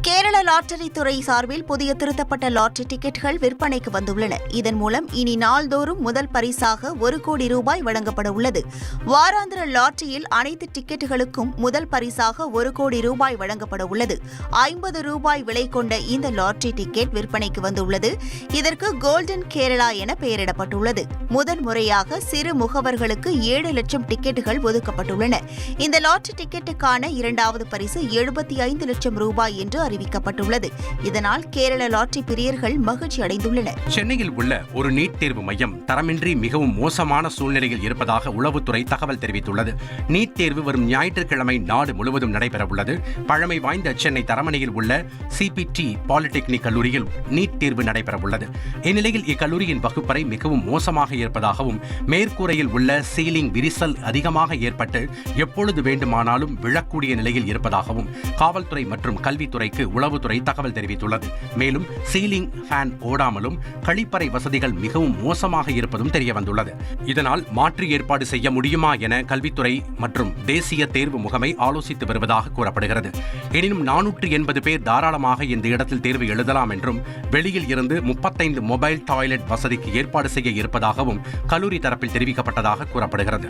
Kerala lottery துறை சார்பில் புதிய திருத்தப்பட்ட லாட்டரி டிக்கெட்டுகள் விற்பனைக்கு வந்துள்ளன. இதன் மூலம் இனி நாள்தோறும் முதல் பரிசாக ஒரு கோடி ரூபாய் வழங்கப்பட உள்ளது. வாராந்திர லாட்டரியில் அனைத்து டிக்கெட்டுகளுக்கும் முதல் பரிசாக ஒரு கோடி ரூபாய் வழங்கப்பட உள்ளது. ஐம்பது ரூபாய் விலை கொண்ட இந்த லாட்டரி டிக்கெட் விற்பனைக்கு வந்துள்ளது. இதற்கு கோல்டன் கேரளா என பெயரிடப்பட்டுள்ளது. முதல் முறையாக சிறு முகவர்களுக்கு ஏழு லட்சம் டிக்கெட்டுகள் ஒதுக்கப்பட்டுள்ளன. இந்த லாட்டரி டிக்கெட்டுக்கான இரண்டாவது பரிசு எழுபத்தி ஐந்து லட்சம் ரூபாய் என்று அறிவிக்கப்பட்டுள்ளது. இதனால் கேரள லாட்டரி பிரியர்கள் மகிழ்ச்சி அடைந்துள்ளனர். சென்னையில் உள்ள ஒரு நீட் தேர்வு மையம் தரமின்றி மிகவும் மோசமான சூழ்நிலையில் இருப்பதாக உளவுத்துறை தகவல் தெரிவித்துள்ளது. நீட் தேர்வு வரும் ஞாயிற்றுக்கிழமை நாடு முழுவதும் நடைபெறவுள்ளது. பழமை வாய்ந்த சென்னை தரமணியில் உள்ள சிபிடி பாலிடெக்னிக் கல்லூரியில் நீட் தேர்வு நடைபெறவுள்ளது. இந்நிலையில் இக்கல்லூரியின் வகுப்பறை மிகவும் மோசமாக இருப்பதாகவும் மேற்கூரையில் உள்ள சீலிங் விரிசல் அதிகமாக ஏற்பட்டு எப்பொழுது வேண்டுமானாலும் விழக்கூடிய நிலையில் இருப்பதாகவும் காவல்துறை மற்றும் கல்வித்துறை கல்வித்துறைக்கு உளவுத்துறை தகவல் தெரிவித்துள்ளது. மேலும் சீலிங் ஃபேன் ஓடாமலும் கழிப்பறை வசதிகள் மிகவும் மோசமாக இருப்பதும் தெரியவந்துள்ளது. இதனால் மாற்று ஏற்பாடு செய்ய முடியுமா என கல்வித்துறை மற்றும் தேசிய தேர்வு முகமை ஆலோசித்து வருவதாக கூறப்படுகிறது. எனினும் நானூற்று எண்பது பேர் தாராளமாக இந்த இடத்தில் தேர்வு எழுதலாம் என்றும் வெளியில் இருந்து முப்பத்தைந்து மொபைல் டாய்லெட் வசதிக்கு ஏற்பாடு செய்ய இருப்பதாகவும் கல்லூரி தரப்பில் தெரிவிக்கப்பட்டதாக கூறப்படுகிறது.